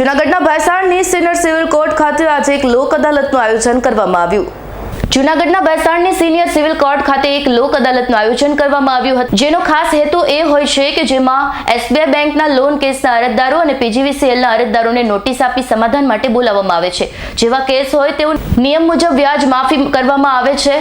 જૂનાગઢના ભેસાણની senior civil court ખાતે આજે એક લોક અદાલતનું આયોજન કરવામાં આવ્યું. જૂનાગઢના ભેસાણની સિનિયર સિવિલ કોર્ટ ખાતે એક લોક અદાલતનું આયોજન કરવામાં આવ્યું હતું. જેનો ખાસ હેતુ એ હોય છે કે જેમાં એસબીઆઈ બેંકના લોન કેસના અરજદારો અને પીજીવીસીએલના અરજદારોને નોટિસ આપી સમાધાન માટે બોલાવવામાં આવે છે. જેવા કેસ હોય તેઓ નિયમ મુજબ વ્યાજ માફી કરવામાં આવે છે.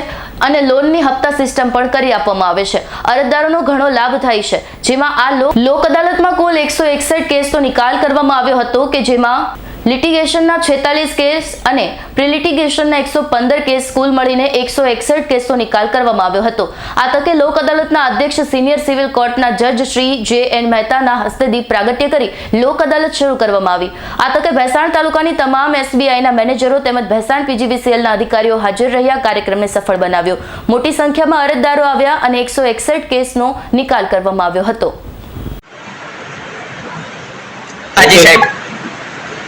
અને લોનની હપ્તા સિસ્ટમ પણ કરી આપવામાં આવે છે. અરજદારોનો ઘણો લાભ થાય છે. જેમાં આ લોક અદાલતમાં કુલ એકસો એકસઠ કેસનો નિકાલ કરવામાં આવ્યો હતો કે જેમાં લિટિગેશનના છેતાલીસ કેસ અને પ્રિલિટિગેશનના એકસો પંદર કેસ કુલ મળીને એકસો એકસઠ કેસનો નિકાલ કરવામાં આવ્યો હતો. આ તકે લોક અદાલતના અધ્યક્ષ સિનિયર સિવિલ કોર્ટના જજ શ્રી જે એન મહેતાના હસ્તે દીપ પ્રાગટ્ય કરી લોક અદાલત શરૂ કરવામાં આવી. આ તકે ભેસાણ તાલુકાની તમામ એસબીઆઈના મેનેજરો તેમજ ભેસાણ પીજીવીસીએલના અધિકારીઓ હાજર રહ્યા, કાર્યક્રમને સફળ બનાવ્યો. મોટી સંખ્યામાં અરજદારો આવ્યા અને એકસો એકસઠ કેસનો નિકાલ કરવામાં આવ્યો હતો. આજે સાહેબ.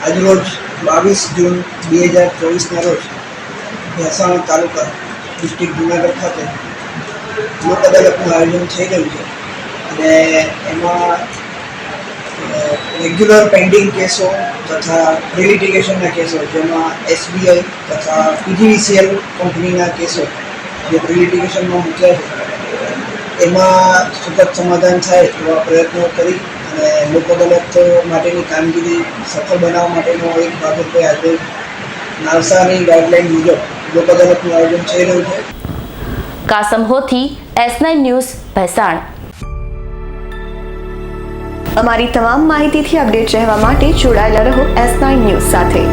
આજરોજ બાવીસ જૂન બે હજાર ચોવીસના રોજ ભેસાણ તાલુકા ડિસ્ટ્રિક્ટ જુનાગઢ ખાતે લોક અદાલતનું આયોજન થઈ ગયું છે. અને એમાં રેગ્યુલર પેન્ડિંગ કેસો તથા પ્રિલિટિગેશનના કેસો, જેમાં એસબીઆઈ તથા પીજીવીસીએલ કંપનીના કેસો જે પ્રિલિટિગેશનમાં મૂક્યા છે. એમાં સતત સમાધાન થાય એવા પ્રયત્નો કરી અને લોક અદાલત માટેની કામગીરી સફળ બનાવવા માટેનો એક ભાગરૂપે આજે નાલસાની ગાઈડલાઈન મુજબ લોક અદાલતનું આયોજન થઈ રહ્યું છે. Kasam Hothi S nine news Bhesan. અમારી તમામ માહિતીથી અપડેટ રહેવા માટે જોડાયેલા રહો એસ નાઇન ન્યૂઝ સાથે.